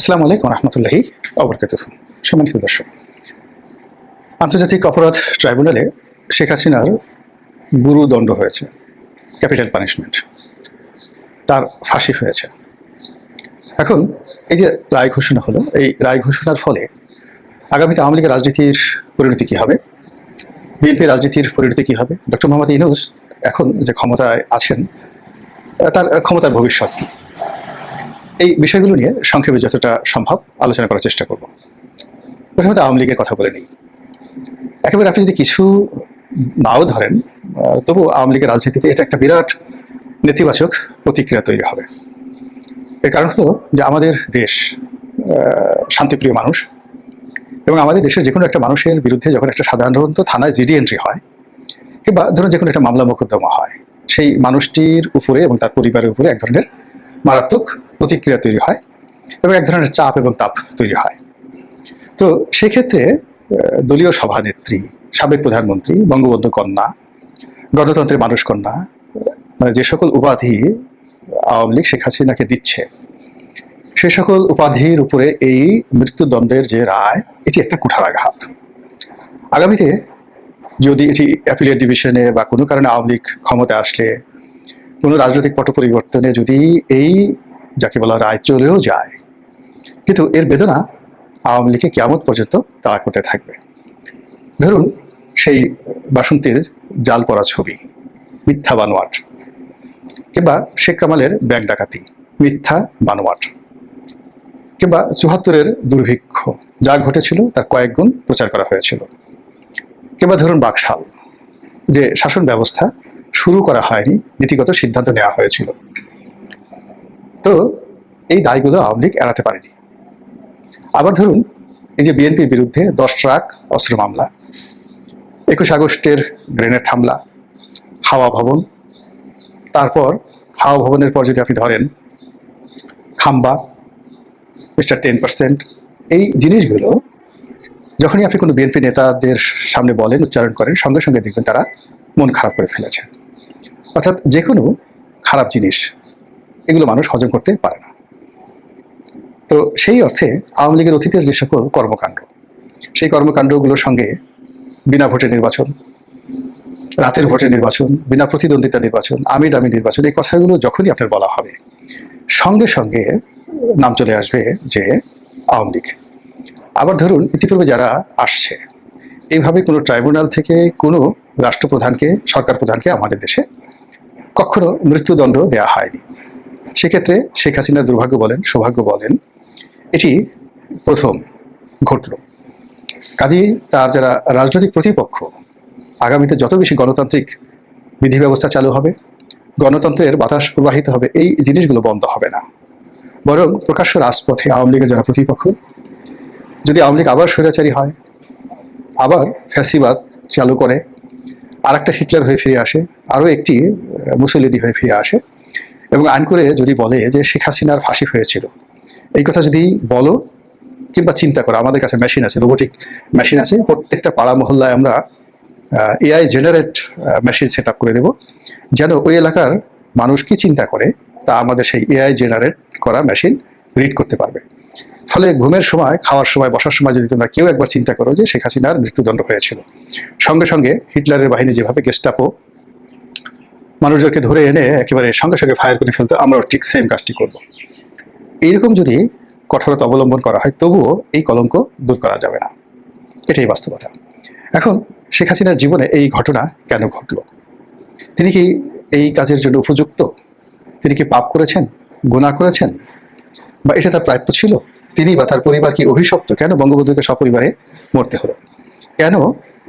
আসসালামু আলাইকুম রহমতুল্লাহি অবরকাত সম্মানিত দর্শক, আন্তর্জাতিক অপরাধ ট্রাইব্যুনালে শেখ হাসিনার গুরুদণ্ড হয়েছে, ক্যাপিটাল পানিশমেন্ট। তার ফাঁসি হয়েছে। এখন এই যে রায় ঘোষণা হলো, এই রায় ঘোষণার ফলে আগামীতে আওয়ামী লীগের রাজনীতির পরিণতি কী হবে? বিএনপি রাজনীতির পরিণতি কী হবে? ডক্টর মোহাম্মদ ইনুস এখন যে ক্ষমতায় আছেন, তার ক্ষমতার ভবিষ্যৎ কী? এই বিষয়গুলো নিয়ে সংক্ষেপে যতটা সম্ভব আলোচনা করার চেষ্টা করব। প্রথমত আওয়ামী লীগের কথা বলে নিই। একেবারে আপনি যদি কিছু নাও ধরেন তবু আওয়ামী লীগের রাজনীতিতে এটা একটা বিরাট নেতিবাচক প্রতিক্রিয়া তৈরি হবে। এর কারণ হলো যে আমাদের দেশ শান্তিপ্রিয় মানুষ এবং আমাদের দেশের যে কোনো একটা মানুষের বিরুদ্ধে যখন একটা সাধারণত থানায় জিডি এন্ট্রি হয় কিংবা ধরুন যে কোনো একটা মামলা মোকদ্দমা হয়, সেই মানুষটির উপরে এবং তার পরিবারের উপরে এক ধরনের মারাত্মক প্রতিক্রিয়া তৈরি হয় এবং এক ধরনের চাপ এবং তাপ তৈরি হয়। তো সেক্ষেত্রে দলীয় সভানেত্রী, সাবেক প্রধানমন্ত্রী, বঙ্গবন্ধু কন্যা, গণতন্ত্রের মানুষ কন্যা মানে যে সকল উপাধি আওয়ামী লীগ শেখ হাসিনাকে দিচ্ছে, সে সকল উপাধির উপরে এই মৃত্যুদণ্ডের যে রায়, এটি একটা কুঠারাঘাত আগামীতে যদি এটি অ্যাপিলেট ডিভিশনে বা কোনো কারণে আওয়ামী লীগ ক্ষমতায় আসলে কোনো রাজনৈতিক পট পরিবর্তনে যদি এই, যাকে বলা রায় চলেও যায়, কিন্তু এর বেদনা আওয়ামী লীগকে কেমন পর্যন্ত তাড়া করতে থাকবে। ধরুন, সেই বাসন্তীর জাল পড়া ছবি, মিথ্যা বানোয়াট, কিংবা শেখ কামালের ব্যাংক ডাকাতি, মিথ্যা বানোয়াট, কিংবা চুহাত্তরের দুর্ভিক্ষ, যা ঘটেছিল তার কয়েক গুণ প্রচার করা হয়েছিল। কিংবা ধরুন বাকশাল, যে শাসন ব্যবস্থা শুরু করা হয়নি, নীতিগত সিদ্ধান্ত নেওয়া হয়েছিল। তো এই দায়গুলো আওয়ামী লীগ এড়াতে পারেনি। আবার ধরুন, এই যে বিএনপির বিরুদ্ধে দশ ট্রাক অস্ত্র মামলা, একুশ আগস্টের গ্রেনেড হামলা, হাওয়া ভবন, তারপর হাওয়া ভবনের পর যদি আপনি ধরেন, খাম্বা, মিস্টার টেন পার্সেন্ট, এই জিনিসগুলো যখনই আপনি কোনো বিএনপি নেতাদের সামনে বলেন, উচ্চারণ করেন, সঙ্গে সঙ্গে দেখবেন তারা মন খারাপ করে ফেলেছে। অর্থাৎ যে কোনো খারাপ জিনিস, এগুলো মানুষ হজম করতে পারে না। তো সেই অর্থে আওয়ামী লীগের অতীতের যে সকল কর্মকাণ্ড, সেই কর্মকাণ্ডগুলোর সঙ্গে বিনা ভোটে নির্বাচন, রাতের ভোটে নির্বাচন, বিনা প্রতিদ্বন্দ্বিতা নির্বাচন আমি ডামি নির্বাচন, এই কথাগুলো যখনই আপনার বলা হবে, সঙ্গে সঙ্গে নাম চলে আসবে যে আওয়ামী লীগ। আবার ধরুন, ইতিপূর্বে যারা আসছে, এইভাবে কোনো ট্রাইব্যুনাল থেকে কোনো রাষ্ট্রপ্রধানকে, সরকার প্রধানকে আমাদের দেশে কখনো মৃত্যুদণ্ড দেওয়া হয়নি। সেক্ষেত্রে শেখ হাসিনার দুর্ভাগ্য বলেন, সৌভাগ্য বলেন, এটি প্রথম ঘটল। কাজেই তার যারা রাজনৈতিক প্রতিপক্ষ, আগামীতে যত বেশি গণতান্ত্রিক বিধি ব্যবস্থা চালু হবে, গণতন্ত্রের বাতাস প্রবাহিত হবে, এই জিনিসগুলো বন্ধ হবে না। বরং প্রকাশ্য রাজপথে আওয়ামী লীগের যারা প্রতিপক্ষ, যদি আওয়ামী লীগ আবার স্বৈরাচারী হয়, আবার ফ্যাসিবাদ চালু করে আর একটা হিটলার হয়ে ফিরে আসে আরও একটি আহ, মুসলিনি হয়ে ফিরে আসে। এবং আইন করে যদি বলে যে শেখ হাসিনার ফাঁসি হয়েছিল এই কথা যদি বলো কিংবা চিন্তা করো আমাদের কাছে মেশিন আছে রোবোটিক মেশিন আছে প্রত্যেকটা পাড়া মহল্লায় আমরা এআই জেনারেট মেশিন সেট করে দেব। যেন ওই এলাকার মানুষ কি চিন্তা করে তা আমাদের সেই এআই জেনারেট করা মেশিন রিড করতে পারবে। ফলে ঘুমের সময়, খাওয়ার সময়, বসার সময় যদি তোমরা কেউ একবার চিন্তা করো যে শেখ হাসিনার মৃত্যুদণ্ড হয়েছিল। সঙ্গে সঙ্গে হিটলারের বাহিনী যেভাবে গেস্টাপো মানুষজনকে ধরে এনে একেবারে সঙ্গে সঙ্গে ফায়ার করে ফেলতো, আমরাও ঠিক সেম কাজটি করব। এইরকম যদি কঠোরতা অবলম্বন করা হয়, তবুও এই কলঙ্ক দূর করা যাবে না। এটাই বাস্তবতা। এখন, শেখ হাসিনার জীবনে এই ঘটনা কেন ঘটলো? তিনি কি এই কাজের জন্য উপযুক্ত? তিনি কি পাপ করেছেন? গুণা করেছেন? বা এটা তার প্রাপ্য ছিল? তিনি বা তার পরিবার কি অভিশপ্ত? কেন বঙ্গবন্ধুকে সপরিবারে মরতে হলো? কেন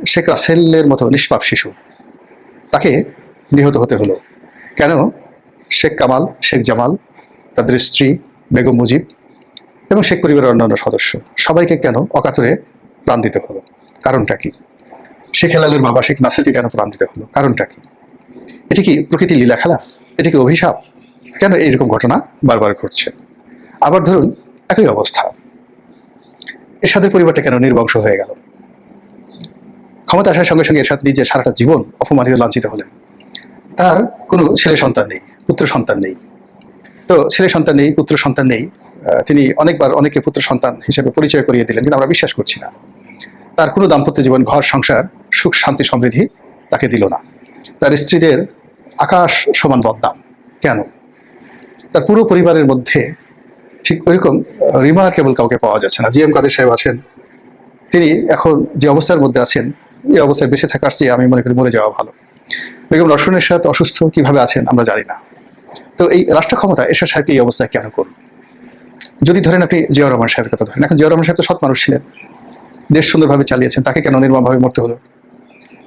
শেখ রাসেলের মতো নিষ্পাপ শিশু তাকে নিহত হতে হলো? কেন শেখ কামাল, শেখ জামাল, তাদের স্ত্রী বেগম মুজিব এবং শেখ পরিবারের অন্যান্য সদস্য সবাইকে কেন অকাতরে প্রাণ দিতে হলো? কারণটা কি? শেখ হেলালের বাবা শেখ নাসিরকে কেন প্রাণ দিতে হলো? কারণটা কি? এটি কি প্রকৃতির লীলা খেলা এটি কি অভিশাপ? কেন এইরকম ঘটনা বারবার ঘটছে? আবার ধরুন একই অবস্থা। এরশাদের পরিবারটা কেন নির্বংশ হয়ে গেল? ক্ষমতা আসার সঙ্গে সঙ্গে এরশাদ নিজে সারাটা জীবন অপমানিত, লাঞ্ছিত হলেন। তার কোনো ছেলে সন্তান নেই, পুত্র সন্তান নেই। তো ছেলে সন্তান নেই, পুত্র সন্তান নেই তিনি অনেকবার অনেকে পুত্র সন্তান হিসেবে পরিচয় করিয়ে দিলেন, কিন্তু আমরা বিশ্বাস করছি না। তার কোনো দাম্পত্য জীবন, ঘর, সংসার, সুখ, শান্তি, সমৃদ্ধি তাকে দিল না। তার স্ত্রীদের আকাশ সমান বদনাম। কেন? তার পুরো পরিবারের মধ্যে ঠিক ওইরকম রিমার্কেবল কাউকে পাওয়া যাচ্ছে না। জি এম কাদের সাহেব আছেন, তিনি এখন যে অবস্থার মধ্যে আছেন, এই অবস্থায় বেঁচে থাকার চেয়ে আমি মনে করি মরে যাওয়া ভালো। বেগম রসনের সাথে অসুস্থ কীভাবে আছেন আমরা জানি না। তো এই রাষ্ট্র ক্ষমতা এরশাদ সাহেবকে এই অবস্থায় কেন করুন? যদি ধরেন আপনি জিয়াউর রহমান সাহেবের কথা ধরেন, এখন জিয়াউর রহমান সাহেব তো সৎ মানুষ ছিলেন, দেশ সুন্দরভাবে চালিয়েছেন, তাকে কেন নির্মমভাবে মরতে হলো?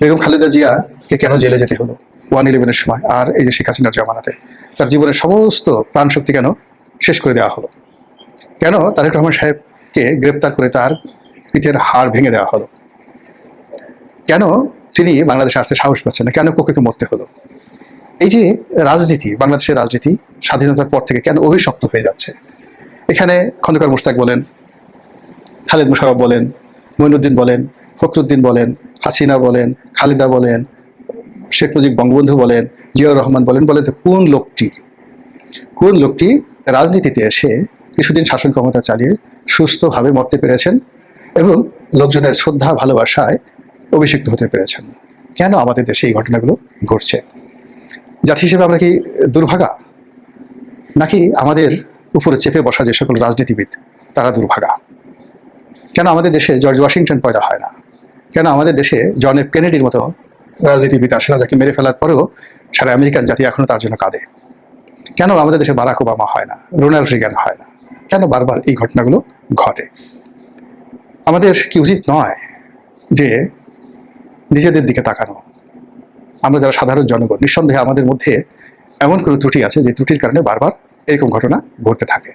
বেগম খালেদা জিয়াকে কেন জেলে যেতে হলো? ওয়ান ইলেভেনের সময়, আর এই যে শেখ হাসিনার জামানাতে, তার জীবনের সমস্ত প্রাণ শক্তি কেন শেষ করে দেওয়া হলো? কেন তারেক রহমান সাহেবকে গ্রেপ্তার করে তার পিঠের হাড় ভেঙে দেওয়া হলো? কেন তিনি বাংলাদেশে আসতে সাহস পাচ্ছেন না? কেন কোকেকে মরতে হলো? এই যে রাজনীতি, বাংলাদেশের রাজনীতি স্বাধীনতার পর থেকে কেন অভিশপ্ত হয়ে যাচ্ছে? এখানে খন্দকার মুশতাক বলেন, খালেদ মুশারফ বলেন, মইনুদ্দিন বলেন, ফখরুদ্দিন বলেন, হাসিনা বলেন, খালিদা বলেন, শেখ মুজিব বঙ্গবন্ধু বলেন, জিয়াউর রহমান বলেন বলেন কোন লোকটি? কোন লোকটি রাজনীতিতে এসে কিছুদিন শাসন ক্ষমতা চালিয়ে সুস্থভাবে মরতে পেরেছেন এবং লোকজনের শ্রদ্ধা, ভালোবাসায় অভিষিক্ত হতে পেরেছেন। কেন আমাদের দেশে এই ঘটনাগুলো ঘটছে? জাতি হিসেবে আমরা কি দুর্ভাগা? নাকি আমাদের উপরে চেপে বসা যে সকল রাজনীতিবিদ, তারা দুর্ভাগা? কেন আমাদের দেশে জর্জ ওয়াশিংটন পয়দা হয় না? কেন আমাদের দেশে জন এফ কেনেডির মতো রাজনীতিবিদ আসে না, যাকে মেরে ফেলার পরেও সারা আমেরিকান জাতি এখনও তার জন্য কাঁদে? কেন আমাদের দেশে বারাক ওবামা হয় না? রোনাল্ড রিগান হয় না? কেন বারবার এই ঘটনাগুলো ঘটে? আমাদের কি উচিত নয় যে নিজেদের দিকে তাকানো? আমরা যারা সাধারণ জনগণ, নিঃসন্দেহে আমাদের মধ্যে এমন কোনো ত্রুটি আছে যে ত্রুটির কারণে বারবার এরকম ঘটনা ঘটতে থাকে।